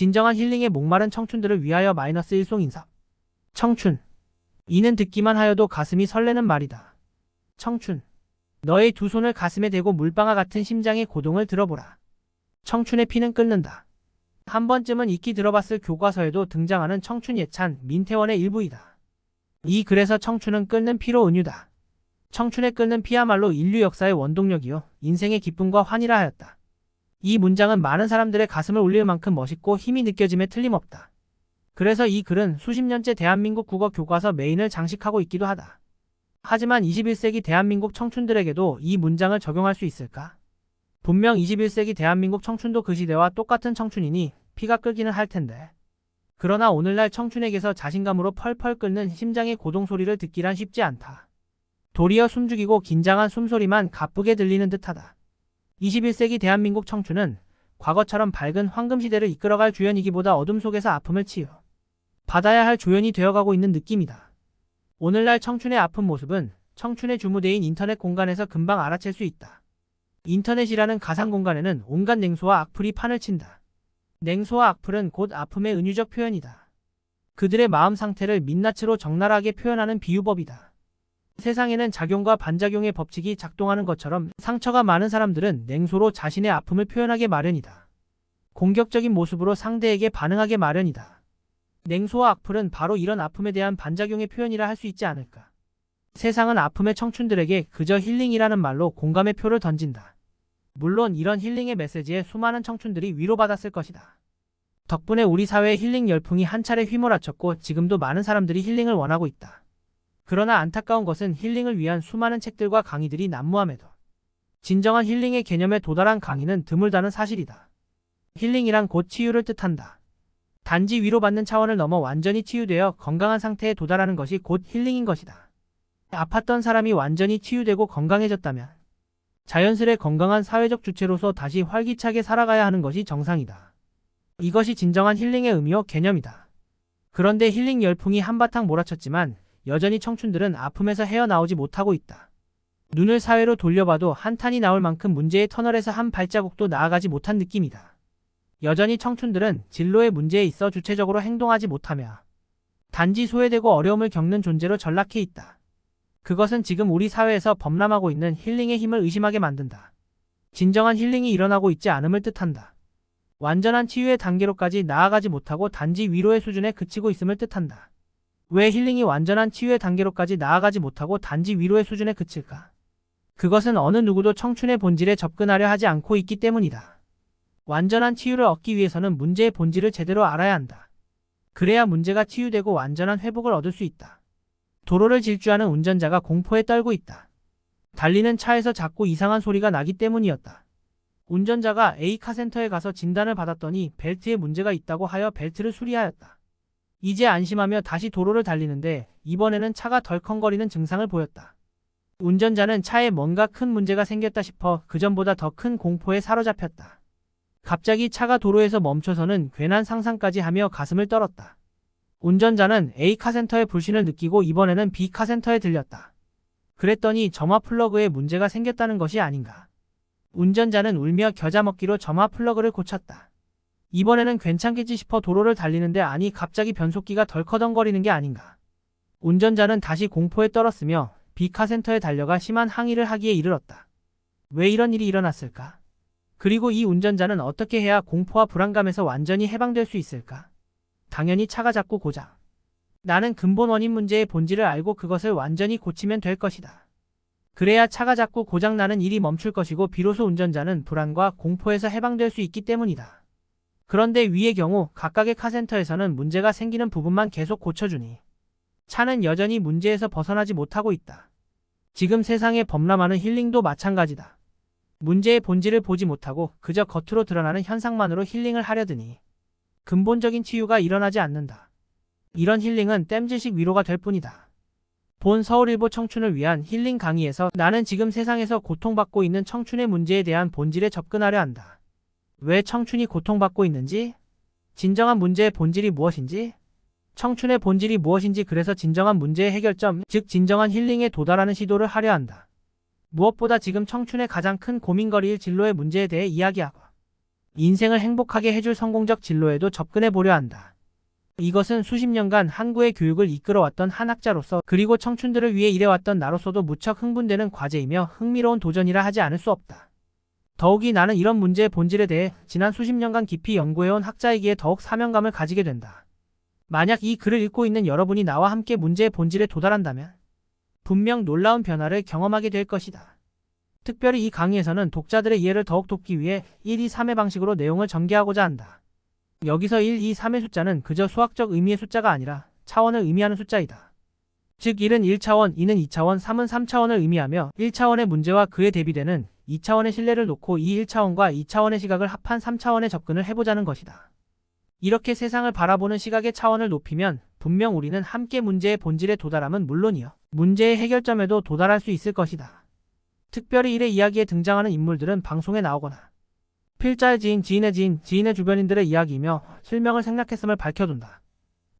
진정한 힐링에 목마른 청춘들을 위하여 마이너스 일송 인사. 청춘. 이는 듣기만 하여도 가슴이 설레는 말이다. 청춘. 너의 두 손을 가슴에 대고 물방아 같은 심장의 고동을 들어보라. 청춘의 피는 끓는다. 한 번쯤은 익히 들어봤을 교과서에도 등장하는 청춘 예찬 민태원의 일부이다. 이 글에서 청춘은 끓는 피로 은유다. 청춘에 끓는 피야말로 인류 역사의 원동력이요 인생의 기쁨과 환희라 하였다. 이 문장은 많은 사람들의 가슴을 울릴 만큼 멋있고 힘이 느껴짐에 틀림없다. 그래서 이 글은 수십 년째 대한민국 국어 교과서 메인을 장식하고 있기도 하다. 하지만 21세기 대한민국 청춘들에게도 이 문장을 적용할 수 있을까? 분명 21세기 대한민국 청춘도 그 시대와 똑같은 청춘이니 피가 끓기는 할 텐데. 그러나 오늘날 청춘에게서 자신감으로 펄펄 끓는 심장의 고동 소리를 듣기란 쉽지 않다. 도리어 숨죽이고 긴장한 숨소리만 가쁘게 들리는 듯하다. 21세기 대한민국 청춘은 과거처럼 밝은 황금시대를 이끌어갈 주연이기보다 어둠 속에서 아픔을 치유. 받아야 할 조연이 되어가고 있는 느낌이다. 오늘날 청춘의 아픈 모습은 청춘의 주무대인 인터넷 공간에서 금방 알아챌 수 있다. 인터넷이라는 가상 공간에는 온갖 냉소와 악플이 판을 친다. 냉소와 악플은 곧 아픔의 은유적 표현이다. 그들의 마음 상태를 민낯으로 적나라하게 표현하는 비유법이다. 세상에는 작용과 반작용의 법칙이 작동하는 것처럼 상처가 많은 사람들은 냉소로 자신의 아픔을 표현하게 마련이다. 공격적인 모습으로 상대에게 반응하게 마련이다. 냉소와 악플은 바로 이런 아픔에 대한 반작용의 표현이라 할 수 있지 않을까. 세상은 아픔의 청춘들에게 그저 힐링이라는 말로 공감의 표를 던진다. 물론 이런 힐링의 메시지에 수많은 청춘들이 위로받았을 것이다. 덕분에 우리 사회의 힐링 열풍이 한 차례 휘몰아쳤고 지금도 많은 사람들이 힐링을 원하고 있다. 그러나 안타까운 것은 힐링을 위한 수많은 책들과 강의들이 난무함에도 진정한 힐링의 개념에 도달한 강의는 드물다는 사실이다. 힐링이란 곧 치유를 뜻한다. 단지 위로받는 차원을 넘어 완전히 치유되어 건강한 상태에 도달하는 것이 곧 힐링인 것이다. 아팠던 사람이 완전히 치유되고 건강해졌다면 자연스레 건강한 사회적 주체로서 다시 활기차게 살아가야 하는 것이 정상이다. 이것이 진정한 힐링의 의미요 개념이다. 그런데 힐링 열풍이 한바탕 몰아쳤지만 여전히 청춘들은 아픔에서 헤어나오지 못하고 있다. 눈을 사회로 돌려봐도 한탄이 나올 만큼 문제의 터널에서 한 발자국도 나아가지 못한 느낌이다. 여전히 청춘들은 진로의 문제에 있어 주체적으로 행동하지 못하며 단지 소외되고 어려움을 겪는 존재로 전락해 있다. 그것은 지금 우리 사회에서 범람하고 있는 힐링의 힘을 의심하게 만든다. 진정한 힐링이 일어나고 있지 않음을 뜻한다. 완전한 치유의 단계로까지 나아가지 못하고 단지 위로의 수준에 그치고 있음을 뜻한다. 왜 힐링이 완전한 치유의 단계로까지 나아가지 못하고 단지 위로의 수준에 그칠까? 그것은 어느 누구도 청춘의 본질에 접근하려 하지 않고 있기 때문이다. 완전한 치유를 얻기 위해서는 문제의 본질을 제대로 알아야 한다. 그래야 문제가 치유되고 완전한 회복을 얻을 수 있다. 도로를 질주하는 운전자가 공포에 떨고 있다. 달리는 차에서 자꾸 이상한 소리가 나기 때문이었다. 운전자가 A 카센터에 가서 진단을 받았더니 벨트에 문제가 있다고 하여 벨트를 수리하였다. 이제 안심하며 다시 도로를 달리는데 이번에는 차가 덜컹거리는 증상을 보였다. 운전자는 차에 뭔가 큰 문제가 생겼다 싶어 그전보다 더 큰 공포에 사로잡혔다. 갑자기 차가 도로에서 멈춰서는 괜한 상상까지 하며 가슴을 떨었다. 운전자는 A 카센터의 불신을 느끼고 이번에는 B 카센터에 들렸다. 그랬더니 점화 플러그에 문제가 생겼다는 것이 아닌가. 운전자는 울며 겨자 먹기로 점화 플러그를 고쳤다. 이번에는 괜찮겠지 싶어 도로를 달리는데 아니 갑자기 변속기가 덜커덩거리는 게 아닌가. 운전자는 다시 공포에 떨었으며 B 카센터에 달려가 심한 항의를 하기에 이르렀다. 왜 이런 일이 일어났을까? 그리고 이 운전자는 어떻게 해야 공포와 불안감에서 완전히 해방될 수 있을까? 당연히 차가 자꾸 고장. 나는 근본 원인 문제의 본질을 알고 그것을 완전히 고치면 될 것이다. 그래야 차가 자꾸 고장나는 일이 멈출 것이고 비로소 운전자는 불안과 공포에서 해방될 수 있기 때문이다. 그런데 위의 경우 각각의 카센터에서는 문제가 생기는 부분만 계속 고쳐주니 차는 여전히 문제에서 벗어나지 못하고 있다. 지금 세상에 범람하는 힐링도 마찬가지다. 문제의 본질을 보지 못하고 그저 겉으로 드러나는 현상만으로 힐링을 하려드니 근본적인 치유가 일어나지 않는다. 이런 힐링은 땜질식 위로가 될 뿐이다. 본 서울일보 청춘을 위한 힐링 강의에서 나는 지금 세상에서 고통받고 있는 청춘의 문제에 대한 본질에 접근하려 한다. 왜 청춘이 고통받고 있는지? 진정한 문제의 본질이 무엇인지? 청춘의 본질이 무엇인지 그래서 진정한 문제의 해결점, 즉 진정한 힐링에 도달하는 시도를 하려 한다. 무엇보다 지금 청춘의 가장 큰 고민거리일 진로의 문제에 대해 이야기하고 인생을 행복하게 해줄 성공적 진로에도 접근해 보려 한다. 이것은 수십 년간 한국의 교육을 이끌어왔던 한 학자로서 그리고 청춘들을 위해 일해왔던 나로서도 무척 흥분되는 과제이며 흥미로운 도전이라 하지 않을 수 없다. 더욱이 나는 이런 문제의 본질에 대해 지난 수십 년간 깊이 연구해온 학자이기에 더욱 사명감을 가지게 된다. 만약 이 글을 읽고 있는 여러분이 나와 함께 문제의 본질에 도달한다면 분명 놀라운 변화를 경험하게 될 것이다. 특별히 이 강의에서는 독자들의 이해를 더욱 돕기 위해 1, 2, 3의 방식으로 내용을 전개하고자 한다. 여기서 1, 2, 3의 숫자는 그저 수학적 의미의 숫자가 아니라 차원을 의미하는 숫자이다. 즉 1은 1차원, 2는 2차원, 3은 3차원을 의미하며 1차원의 문제와 그에 대비되는 2차원의 신뢰를 놓고 이 1차원과 2차원의 시각을 합한 3차원의 접근을 해보자는 것이다. 이렇게 세상을 바라보는 시각의 차원을 높이면 분명 우리는 함께 문제의 본질에 도달함은 물론이요. 문제의 해결점에도 도달할 수 있을 것이다. 특별히 일의 이야기에 등장하는 인물들은 방송에 나오거나 필자의 지인, 지인의 지인, 지인의 주변인들의 이야기이며 실명을 생략했음을 밝혀둔다.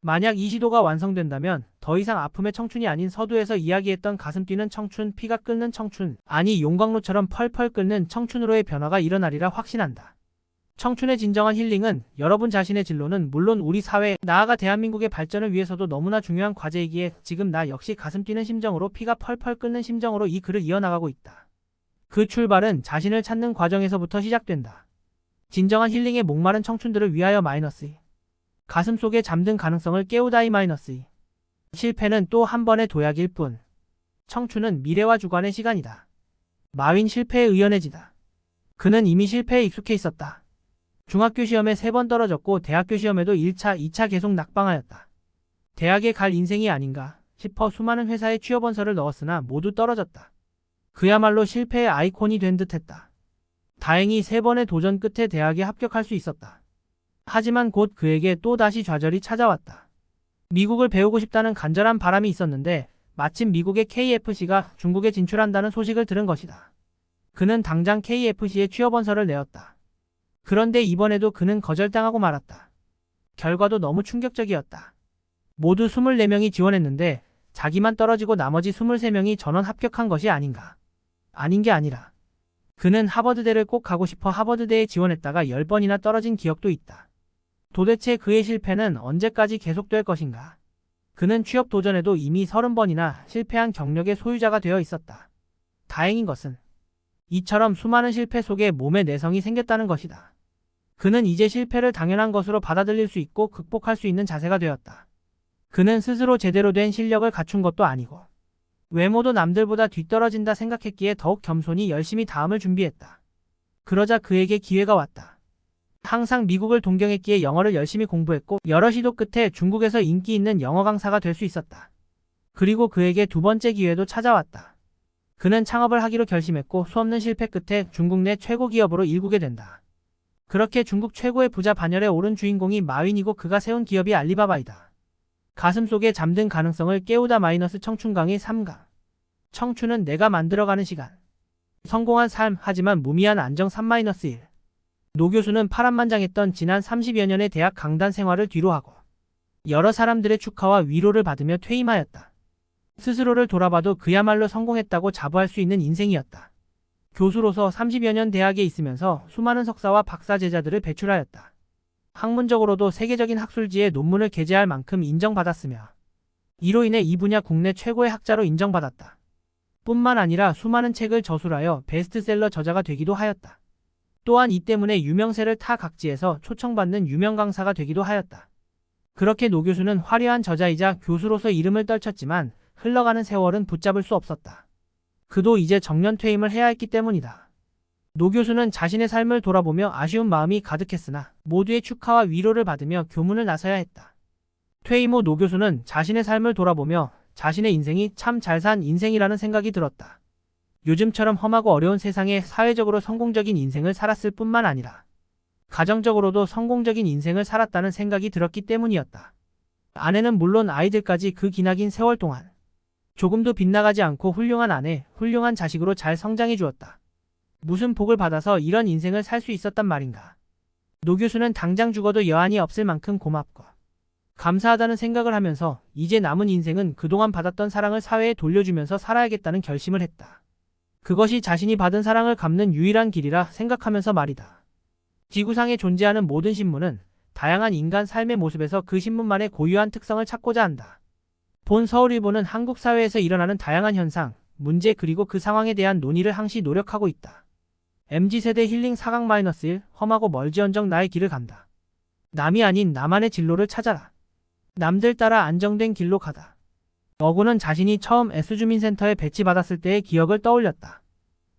만약 이 시도가 완성된다면 더 이상 아픔의 청춘이 아닌 서두에서 이야기했던 가슴 뛰는 청춘, 피가 끓는 청춘, 아니 용광로처럼 펄펄 끓는 청춘으로의 변화가 일어나리라 확신한다. 청춘의 진정한 힐링은 여러분 자신의 진로는 물론 우리 사회, 나아가 대한민국의 발전을 위해서도 너무나 중요한 과제이기에 지금 나 역시 가슴 뛰는 심정으로 피가 펄펄 끓는 심정으로 이 글을 이어나가고 있다. 그 출발은 자신을 찾는 과정에서부터 시작된다. 진정한 힐링에 목마른 청춘들을 위하여 마이너스 2. 가슴 속에 잠든 가능성을 깨우다이 마이너스 2. 실패는 또 한 번의 도약일 뿐. 청춘은 미래와 주관의 시간이다. 마윈 실패에 의연해지다. 그는 이미 실패에 익숙해 있었다. 중학교 시험에 세 번 떨어졌고 대학교 시험에도 1차, 2차 계속 낙방하였다. 대학에 갈 인생이 아닌가 싶어 수많은 회사에 취업원서를 넣었으나 모두 떨어졌다. 그야말로 실패의 아이콘이 된 듯했다. 다행히 세 번의 도전 끝에 대학에 합격할 수 있었다. 하지만 곧 그에게 또 다시 좌절이 찾아왔다. 미국을 배우고 싶다는 간절한 바람이 있었는데 마침 미국의 KFC가 중국에 진출한다는 소식을 들은 것이다. 그는 당장 KFC에 취업원서를 내었다. 그런데 이번에도 그는 거절당하고 말았다. 결과도 너무 충격적이었다. 모두 24명이 지원했는데 자기만 떨어지고 나머지 23명이 전원 합격한 것이 아닌가. 아닌 게 아니라. 그는 하버드대를 꼭 가고 싶어 하버드대에 지원했다가 10번이나 떨어진 기억도 있다. 도대체 그의 실패는 언제까지 계속될 것인가? 그는 취업 도전에도 이미 30번이나 실패한 경력의 소유자가 되어 있었다. 다행인 것은 이처럼 수많은 실패 속에 몸의 내성이 생겼다는 것이다. 그는 이제 실패를 당연한 것으로 받아들일 수 있고 극복할 수 있는 자세가 되었다. 그는 스스로 제대로 된 실력을 갖춘 것도 아니고 외모도 남들보다 뒤떨어진다 생각했기에 더욱 겸손히 열심히 다음을 준비했다. 그러자 그에게 기회가 왔다. 항상 미국을 동경했기에 영어를 열심히 공부했고 여러 시도 끝에 중국에서 인기 있는 영어 강사가 될 수 있었다. 그리고 그에게 두 번째 기회도 찾아왔다. 그는 창업을 하기로 결심했고 수없는 실패 끝에 중국 내 최고 기업으로 일구게 된다. 그렇게 중국 최고의 부자 반열에 오른 주인공이 마윈이고 그가 세운 기업이 알리바바이다. 가슴 속에 잠든 가능성을 깨우다 마이너스 청춘 강의 3강. 청춘은 내가 만들어가는 시간. 성공한 삶 하지만 무미한 안정 3-1. 노 교수는 파란만장했던 지난 30여 년의 대학 강단 생활을 뒤로하고 여러 사람들의 축하와 위로를 받으며 퇴임하였다. 스스로를 돌아봐도 그야말로 성공했다고 자부할 수 있는 인생이었다. 교수로서 30여 년 대학에 있으면서 수많은 석사와 박사 제자들을 배출하였다. 학문적으로도 세계적인 학술지에 논문을 게재할 만큼 인정받았으며 이로 인해 이 분야 국내 최고의 학자로 인정받았다. 뿐만 아니라 수많은 책을 저술하여 베스트셀러 저자가 되기도 하였다. 또한 이 때문에 유명세를 타 각지에서 초청받는 유명 강사가 되기도 하였다. 그렇게 노 교수는 화려한 저자이자 교수로서 이름을 떨쳤지만 흘러가는 세월은 붙잡을 수 없었다. 그도 이제 정년 퇴임을 해야 했기 때문이다. 노 교수는 자신의 삶을 돌아보며 아쉬운 마음이 가득했으나 모두의 축하와 위로를 받으며 교문을 나서야 했다. 퇴임 후 노 교수는 자신의 삶을 돌아보며 자신의 인생이 참 잘 산 인생이라는 생각이 들었다. 요즘처럼 험하고 어려운 세상에 사회적으로 성공적인 인생을 살았을 뿐만 아니라 가정적으로도 성공적인 인생을 살았다는 생각이 들었기 때문이었다. 아내는 물론 아이들까지 그 기나긴 세월 동안 조금도 빗나가지 않고 훌륭한 아내, 훌륭한 자식으로 잘 성장해 주었다. 무슨 복을 받아서 이런 인생을 살 수 있었단 말인가. 노 교수는 당장 죽어도 여한이 없을 만큼 고맙고 감사하다는 생각을 하면서 이제 남은 인생은 그동안 받았던 사랑을 사회에 돌려주면서 살아야겠다는 결심을 했다. 그것이 자신이 받은 사랑을 갚는 유일한 길이라 생각하면서 말이다. 지구상에 존재하는 모든 신문은 다양한 인간 삶의 모습에서 그 신문만의 고유한 특성을 찾고자 한다. 본 서울일보는 한국 사회에서 일어나는 다양한 현상, 문제 그리고 그 상황에 대한 논의를 항시 노력하고 있다. MZ세대 힐링 4강-1 험하고 멀지언정 나의 길을 간다. 남이 아닌 나만의 진로를 찾아라. 남들 따라 안정된 길로 가다. 어구는 자신이 처음 S주민센터에 배치받았을 때의 기억을 떠올렸다.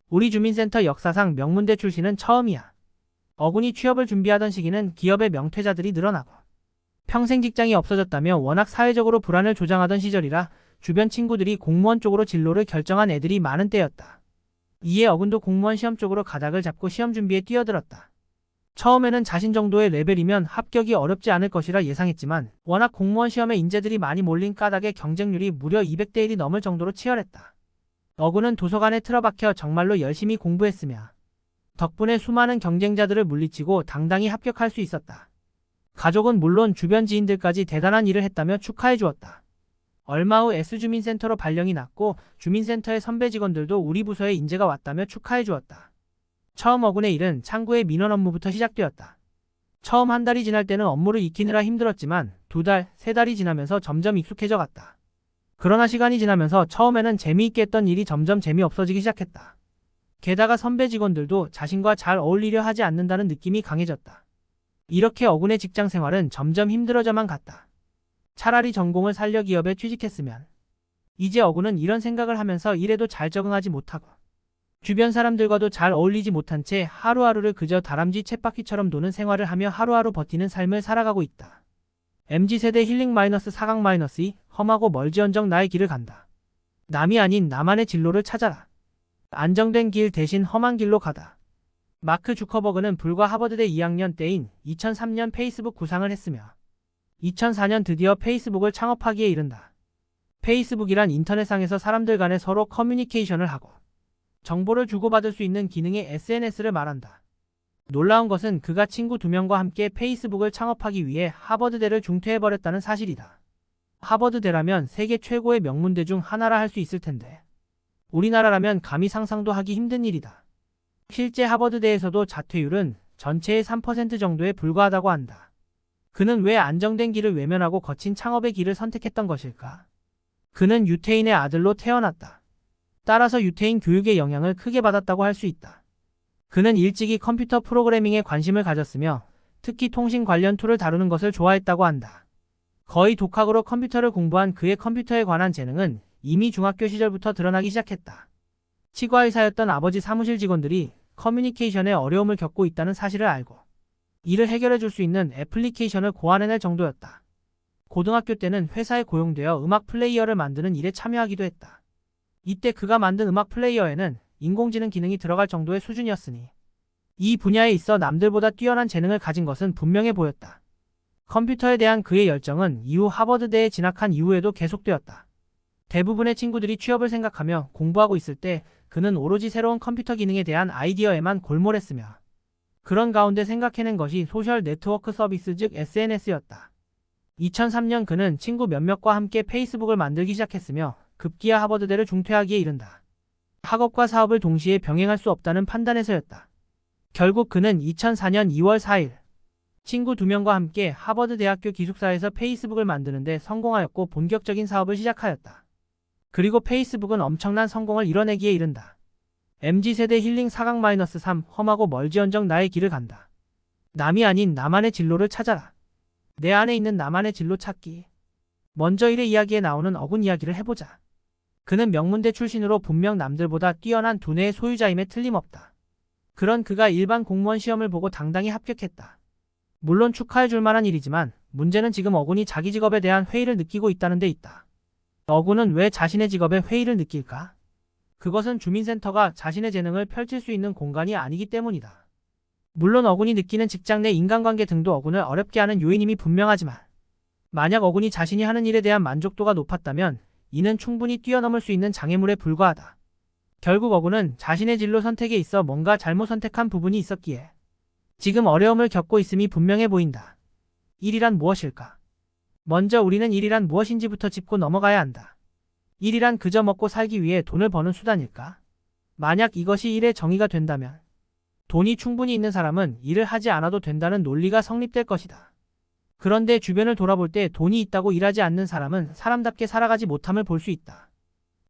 우리 주민센터 역사상 명문대 출신은 처음이야. 어군이 취업을 준비하던 시기는 기업의 명퇴자들이 늘어나고 평생 직장이 없어졌다며 워낙 사회적으로 불안을 조장하던 시절이라 주변 친구들이 공무원 쪽으로 진로를 결정한 애들이 많은 때였다. 이에 어군도 공무원 시험 쪽으로 가닥을 잡고 시험 준비에 뛰어들었다. 처음에는 자신 정도의 레벨이면 합격이 어렵지 않을 것이라 예상했지만 워낙 공무원 시험에 인재들이 많이 몰린 까닭에 경쟁률이 무려 200대 1이 넘을 정도로 치열했다. 어구는 도서관에 틀어박혀 정말로 열심히 공부했으며 덕분에 수많은 경쟁자들을 물리치고 당당히 합격할 수 있었다. 가족은 물론 주변 지인들까지 대단한 일을 했다며 축하해 주었다. 얼마 후 S주민센터로 발령이 났고 주민센터의 선배 직원들도 우리 부서에 인재가 왔다며 축하해 주었다. 처음 어군의 일은 창구의 민원 업무부터 시작되었다. 처음 한 달이 지날 때는 업무를 익히느라 힘들었지만 두 달, 세 달이 지나면서 점점 익숙해져 갔다. 그러나 시간이 지나면서 처음에는 재미있게 했던 일이 점점 재미없어지기 시작했다. 게다가 선배 직원들도 자신과 잘 어울리려 하지 않는다는 느낌이 강해졌다. 이렇게 어군의 직장 생활은 점점 힘들어져만 갔다. 차라리 전공을 살려 기업에 취직했으면 이제 어군은 이런 생각을 하면서 일에도 잘 적응하지 못하고 주변 사람들과도 잘 어울리지 못한 채 하루하루를 그저 다람쥐 쳇바퀴처럼 도는 생활을 하며 하루하루 버티는 삶을 살아가고 있다. MZ세대 힐링 마이너스 4강 마이너스 2 험하고 멀지언정 나의 길을 간다. 남이 아닌 나만의 진로를 찾아라. 안정된 길 대신 험한 길로 가다. 마크 주커버그는 불과 하버드대 2학년 때인 2003년 페이스북 구상을 했으며 2004년 드디어 페이스북을 창업하기에 이른다. 페이스북이란 인터넷상에서 사람들 간에 서로 커뮤니케이션을 하고 정보를 주고받을 수 있는 기능의 SNS를 말한다. 놀라운 것은 그가 친구 두 명과 함께 페이스북을 창업하기 위해 하버드대를 중퇴해버렸다는 사실이다. 하버드대라면 세계 최고의 명문대 중 하나라 할 수 있을 텐데 우리나라라면 감히 상상도 하기 힘든 일이다. 실제 하버드대에서도 자퇴율은 전체의 3% 정도에 불과하다고 한다. 그는 왜 안정된 길을 외면하고 거친 창업의 길을 선택했던 것일까? 그는 유태인의 아들로 태어났다. 따라서 유태인 교육의 영향을 크게 받았다고 할 수 있다. 그는 일찍이 컴퓨터 프로그래밍에 관심을 가졌으며 특히 통신 관련 툴을 다루는 것을 좋아했다고 한다. 거의 독학으로 컴퓨터를 공부한 그의 컴퓨터에 관한 재능은 이미 중학교 시절부터 드러나기 시작했다. 치과의사였던 아버지 사무실 직원들이 커뮤니케이션에 어려움을 겪고 있다는 사실을 알고 이를 해결해 줄 수 있는 애플리케이션을 고안해낼 정도였다. 고등학교 때는 회사에 고용되어 음악 플레이어를 만드는 일에 참여하기도 했다. 이때 그가 만든 음악 플레이어에는 인공지능 기능이 들어갈 정도의 수준이었으니 이 분야에 있어 남들보다 뛰어난 재능을 가진 것은 분명해 보였다. 컴퓨터에 대한 그의 열정은 이후 하버드대에 진학한 이후에도 계속되었다. 대부분의 친구들이 취업을 생각하며 공부하고 있을 때 그는 오로지 새로운 컴퓨터 기능에 대한 아이디어에만 골몰했으며 그런 가운데 생각해낸 것이 소셜 네트워크 서비스 즉 SNS였다. 2003년 그는 친구 몇몇과 함께 페이스북을 만들기 시작했으며 급기야 하버드대를 중퇴하기에 이른다. 학업과 사업을 동시에 병행할 수 없다는 판단에서였다. 결국 그는 2004년 2월 4일 친구 두 명과 함께 하버드 대학교 기숙사에서 페이스북을 만드는데 성공하였고 본격적인 사업을 시작하였다. 그리고 페이스북은 엄청난 성공을 이뤄내기에 이른다. MZ세대 힐링 4강-3 험하고 멀지언정 나의 길을 간다. 남이 아닌 나만의 진로를 찾아라. 내 안에 있는 나만의 진로 찾기. 먼저 일의 이야기에 나오는 어군 이야기를 해보자. 그는 명문대 출신으로 분명 남들보다 뛰어난 두뇌의 소유자임에 틀림없다. 그런 그가 일반 공무원 시험을 보고 당당히 합격했다. 물론 축하해 줄 만한 일이지만 문제는 지금 어군이 자기 직업에 대한 회의를 느끼고 있다는 데 있다. 어군은 왜 자신의 직업에 회의를 느낄까? 그것은 주민센터가 자신의 재능을 펼칠 수 있는 공간이 아니기 때문이다. 물론 어군이 느끼는 직장 내 인간관계 등도 어군을 어렵게 하는 요인임이 분명하지만 만약 어군이 자신이 하는 일에 대한 만족도가 높았다면 이는 충분히 뛰어넘을 수 있는 장애물에 불과하다. 결국 어군은 자신의 진로 선택에 있어 뭔가 잘못 선택한 부분이 있었기에 지금 어려움을 겪고 있음이 분명해 보인다. 일이란 무엇일까? 먼저 우리는 일이란 무엇인지부터 짚고 넘어가야 한다. 일이란 그저 먹고 살기 위해 돈을 버는 수단일까? 만약 이것이 일의 정의가 된다면 돈이 충분히 있는 사람은 일을 하지 않아도 된다는 논리가 성립될 것이다. 그런데 주변을 돌아볼 때 돈이 있다고 일하지 않는 사람은 사람답게 살아가지 못함을 볼 수 있다.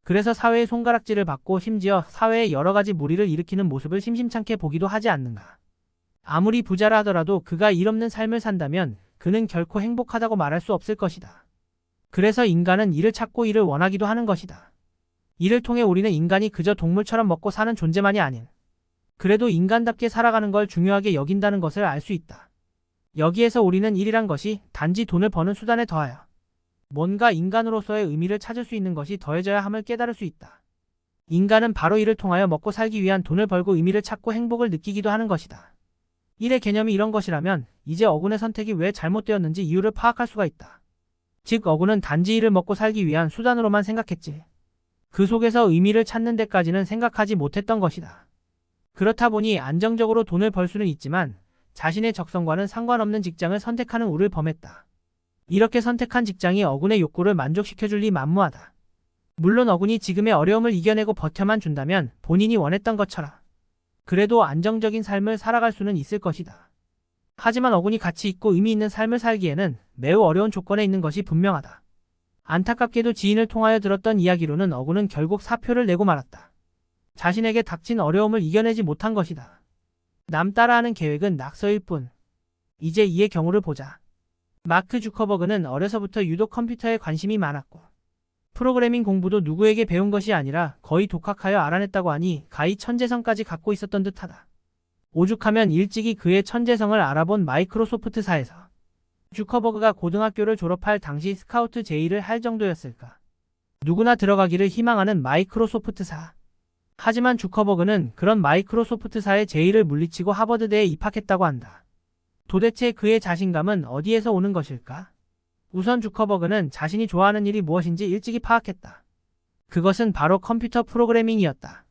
그래서 사회의 손가락질을 받고 심지어 사회에 여러 가지 무리를 일으키는 모습을 심심찮게 보기도 하지 않는가. 아무리 부자라 하더라도 그가 일 없는 삶을 산다면 그는 결코 행복하다고 말할 수 없을 것이다. 그래서 인간은 일을 찾고 일을 원하기도 하는 것이다. 이를 통해 우리는 인간이 그저 동물처럼 먹고 사는 존재만이 아닌 그래도 인간답게 살아가는 걸 중요하게 여긴다는 것을 알 수 있다. 여기에서 우리는 일이란 것이 단지 돈을 버는 수단에 더하여 뭔가 인간으로서의 의미를 찾을 수 있는 것이 더해져야 함을 깨달을 수 있다. 인간은 바로 이를 통하여 먹고 살기 위한 돈을 벌고 의미를 찾고 행복을 느끼기도 하는 것이다. 일의 개념이 이런 것이라면 이제 어군의 선택이 왜 잘못되었는지 이유를 파악할 수가 있다. 즉 어군은 단지 일을 먹고 살기 위한 수단으로만 생각했지. 그 속에서 의미를 찾는 데까지는 생각하지 못했던 것이다. 그렇다 보니 안정적으로 돈을 벌 수는 있지만 자신의 적성과는 상관없는 직장을 선택하는 우를 범했다. 이렇게 선택한 직장이 어군의 욕구를 만족시켜줄 리 만무하다. 물론 어군이 지금의 어려움을 이겨내고 버텨만 준다면 본인이 원했던 것처럼 그래도 안정적인 삶을 살아갈 수는 있을 것이다. 하지만 어군이 가치 있고 의미 있는 삶을 살기에는 매우 어려운 조건에 있는 것이 분명하다. 안타깝게도 지인을 통하여 들었던 이야기로는 어군은 결국 사표를 내고 말았다. 자신에게 닥친 어려움을 이겨내지 못한 것이다. 남 따라하는 계획은 낙서일 뿐. 이제 이의 경우를 보자. 마크 주커버그는 어려서부터 유독 컴퓨터에 관심이 많았고 프로그래밍 공부도 누구에게 배운 것이 아니라 거의 독학하여 알아냈다고 하니 가히 천재성까지 갖고 있었던 듯하다. 오죽하면 일찍이 그의 천재성을 알아본 마이크로소프트사에서 주커버그가 고등학교를 졸업할 당시 스카우트 제의를 할 정도였을까. 누구나 들어가기를 희망하는 마이크로소프트사. 하지만 주커버그는 그런 마이크로소프트사의 제의를 물리치고 하버드대에 입학했다고 한다. 도대체 그의 자신감은 어디에서 오는 것일까? 우선 주커버그는 자신이 좋아하는 일이 무엇인지 일찍이 파악했다. 그것은 바로 컴퓨터 프로그래밍이었다.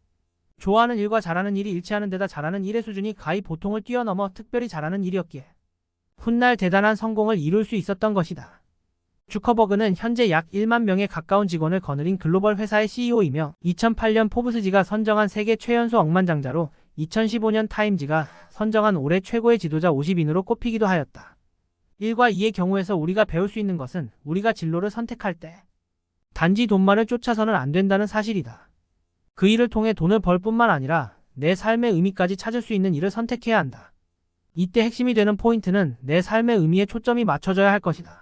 좋아하는 일과 잘하는 일이 일치하는 데다 잘하는 일의 수준이 가히 보통을 뛰어넘어 특별히 잘하는 일이었기에 훗날 대단한 성공을 이룰 수 있었던 것이다. 주커버그는 현재 약 1만 명에 가까운 직원을 거느린 글로벌 회사의 CEO이며 2008년 포브스지가 선정한 세계 최연소 억만장자로 2015년 타임지가 선정한 올해 최고의 지도자 50인으로 꼽히기도 하였다. 1과 2의 경우에서 우리가 배울 수 있는 것은 우리가 진로를 선택할 때 단지 돈만을 쫓아서는 안 된다는 사실이다. 그 일을 통해 돈을 벌 뿐만 아니라 내 삶의 의미까지 찾을 수 있는 일을 선택해야 한다. 이때 핵심이 되는 포인트는 내 삶의 의미에 초점이 맞춰져야 할 것이다.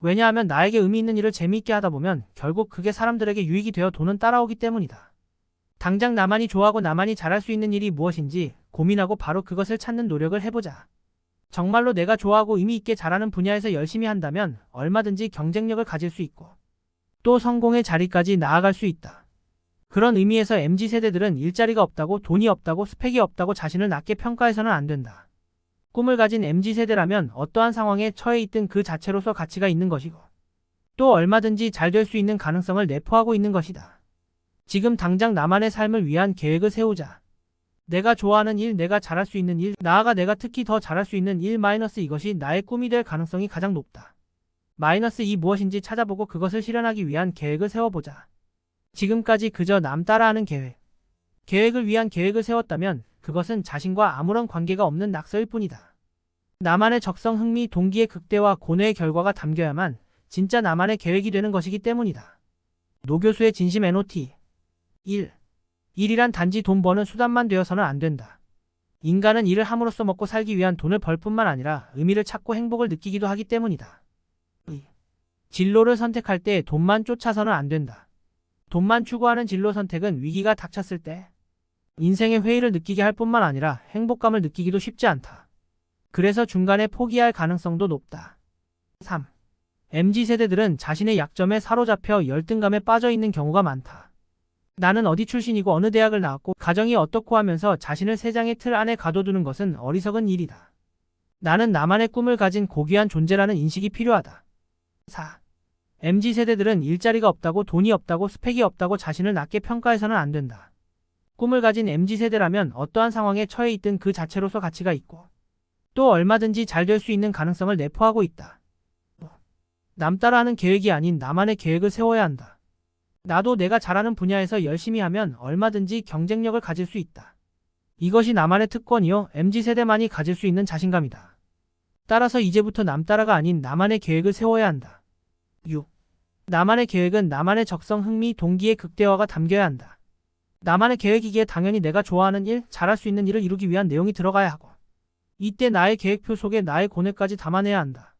왜냐하면 나에게 의미 있는 일을 재미있게 하다 보면 결국 그게 사람들에게 유익이 되어 돈은 따라오기 때문이다. 당장 나만이 좋아하고 나만이 잘할 수 있는 일이 무엇인지 고민하고 바로 그것을 찾는 노력을 해보자. 정말로 내가 좋아하고 의미 있게 잘하는 분야에서 열심히 한다면 얼마든지 경쟁력을 가질 수 있고 또 성공의 자리까지 나아갈 수 있다. 그런 의미에서 MZ 세대들은 일자리가 없다고 돈이 없다고 스펙이 없다고 자신을 낮게 평가해서는 안 된다. 꿈을 가진 MZ 세대라면 어떠한 상황에 처해 있든 그 자체로서 가치가 있는 것이고 또 얼마든지 잘 될 수 있는 가능성을 내포하고 있는 것이다. 지금 당장 나만의 삶을 위한 계획을 세우자. 내가 좋아하는 일, 내가 잘할 수 있는 일, 나아가 내가 특히 더 잘할 수 있는 일 마이너스 이것이 나의 꿈이 될 가능성이 가장 높다. 마이너스 이 무엇인지 찾아보고 그것을 실현하기 위한 계획을 세워보자. 지금까지 그저 남 따라하는 계획. 계획을 위한 계획을 세웠다면 그것은 자신과 아무런 관계가 없는 낙서일 뿐이다. 나만의 적성, 흥미, 동기의 극대화, 고뇌의 결과가 담겨야만 진짜 나만의 계획이 되는 것이기 때문이다. 노 교수의 진심 NOT 1. 일이란 단지 돈 버는 수단만 되어서는 안 된다. 인간은 일을 함으로써 먹고 살기 위한 돈을 벌 뿐만 아니라 의미를 찾고 행복을 느끼기도 하기 때문이다. 2. 진로를 선택할 때 돈만 쫓아서는 안 된다. 돈만 추구하는 진로 선택은 위기가 닥쳤을 때 인생의 회의를 느끼게 할 뿐만 아니라 행복감을 느끼기도 쉽지 않다. 그래서 중간에 포기할 가능성도 높다. 3. MZ 세대들은 자신의 약점에 사로잡혀 열등감에 빠져 있는 경우가 많다. 나는 어디 출신이고 어느 대학을 나왔고 가정이 어떻고 하면서 자신을 세 장의 틀 안에 가둬두는 것은 어리석은 일이다. 나는 나만의 꿈을 가진 고귀한 존재라는 인식이 필요하다. 4. MZ 세대들은 일자리가 없다고 돈이 없다고 스펙이 없다고 자신을 낮게 평가해서는 안 된다. 꿈을 가진 MZ 세대라면 어떠한 상황에 처해 있든 그 자체로서 가치가 있고 또 얼마든지 잘 될 수 있는 가능성을 내포하고 있다. 남 따라하는 계획이 아닌 나만의 계획을 세워야 한다. 나도 내가 잘하는 분야에서 열심히 하면 얼마든지 경쟁력을 가질 수 있다. 이것이 나만의 특권이요. MZ세대만이 가질 수 있는 자신감이다. 따라서 이제부터 남 따라가 아닌 나만의 계획을 세워야 한다. 6. 나만의 계획은 나만의 적성, 흥미, 동기의 극대화가 담겨야 한다. 나만의 계획이기에 당연히 내가 좋아하는 일, 잘할 수 있는 일을 이루기 위한 내용이 들어가야 하고, 이때 나의 계획표 속에 나의 고뇌까지 담아내야 한다.